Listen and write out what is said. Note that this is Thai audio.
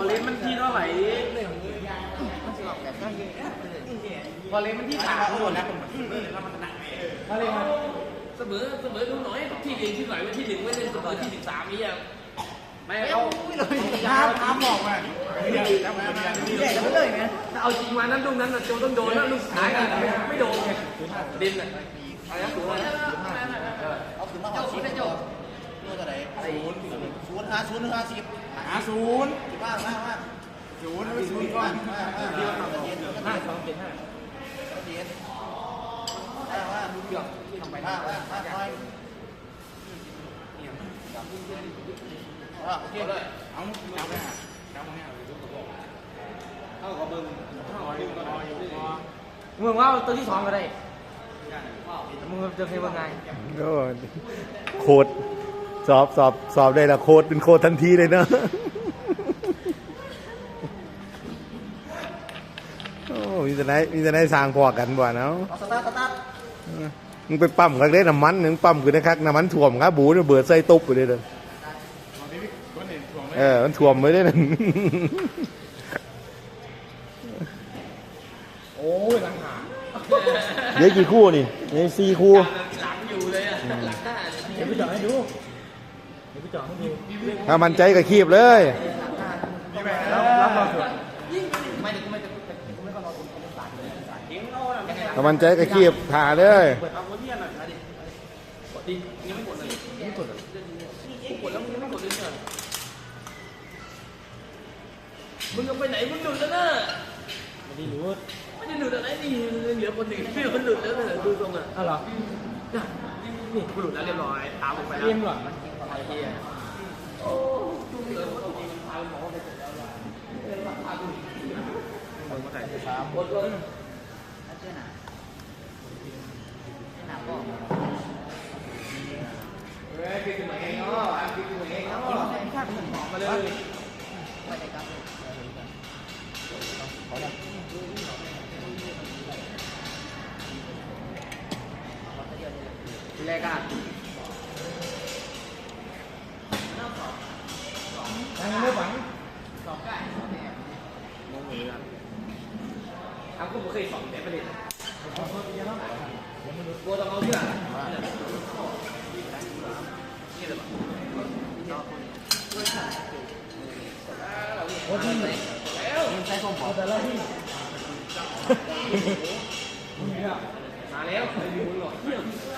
อลเลนมันที่เท่าไหร่พอลเลนมันที่สามคนนะพอลเลนมันเสมอเสมอดูหน่อยที่หนึ่งที่ไหนว่าที่หนึ่งไม่เล่นเสมอที่สิบสามนี่อะไม่เอาห้ามห้ามบอกมาไม่ได้แล้วมันใหญ่แล้วเลยไงถ้าเอาจริงมานั้นลูกนั้นโจต้องโดนแล้วลูกสุดท้ายกันไม่โดนไงเด่นอะอะไรนะถูกไหม เอาถึงมาหอชิปเจ้าเมื่อไหร่ ศูนย์ศูนย์ห้าศูนย์หนึ่งห้าสิบหาศูนย์สิบห้าห้าห้าศูนย์ศูนย์ก่อนห้าห้าห้าห้าสองเจ็ดห้าเจ็ดห้าห้าดูเดือดทำไปห้าห้าห้าห้าโอเคเอาจับไปหาจับมาเนี่ยมึงว่าตัวที่สองก็ได้มึงจะเคยว่าไงโอ้โค้ด สอบสอบสอบได้ละโค้ดเป็นโค้ดทันทีเลยเนอะโอ้มีแต่ไหนมีแต่ไหนสร้างพอกันบ่เนาะเอาสตาร์ทสตาร์ทมึงไปปั๊มกันเลยน้ำมันหนึ่งปั๊มคือนะครับน้ำมันถ่วมครับบูเนี่ยเบิดใส่ตุบไปเลยเด้อตอนนี้คนเห็นถ่วงไหมเออมันถ่วมไปเลยนั่นโอ้ยหลังหาเดี๋ยวกี่คู่นี่เดี๋ยวสี่คู่หลังอยู่เลยอะหลังหน้าเดี๋ยวไปจ่อให้ดูเดี๋ยวไปจ่อให้ดู ถ้ามันใจก็คีบเลยรับรับรองสุดถ้ามันใจก็คีบถ่าเลยเปิดเอาหัวเทียนหน่อยนะดิกดดิยังไม่กดเลยยังไม่กดเลยกดแล้วมึงยังไม่กดเลยเนี่ยมึงจะไปไหนมึงหลุดแล้วนะไม่ได้รู้ไม่ได้หลุดอะไรนี่เหลือคนหนึ่งที่มันหลุดแล้วนะดูตรงอะอ้าวเหรอนี่กูหลุดแล้วเรียบร้อยตามลงไปแล้วเรียมเหรอ ไอ้เหี้ยโอ้จุ่มเลยว่าตัวจริงพาหมอไปเสร็จแล้วเลยเออพาดูมึงมาใส่สามกดเลยเฮ้ยพี่เหมือนเองเนาะพี่เหมือนเองเนาะมาเลยแรกอะยัง นอะเอากูไม่เคยสอนแต่ประเด็นกูต้องเอาที่ไหนนี่เลยโอ้ที่แล้วใช้ส้มปอกแต่ละที่มาแล้วใครมีมึงหรอตีขนาดนี้อันนี้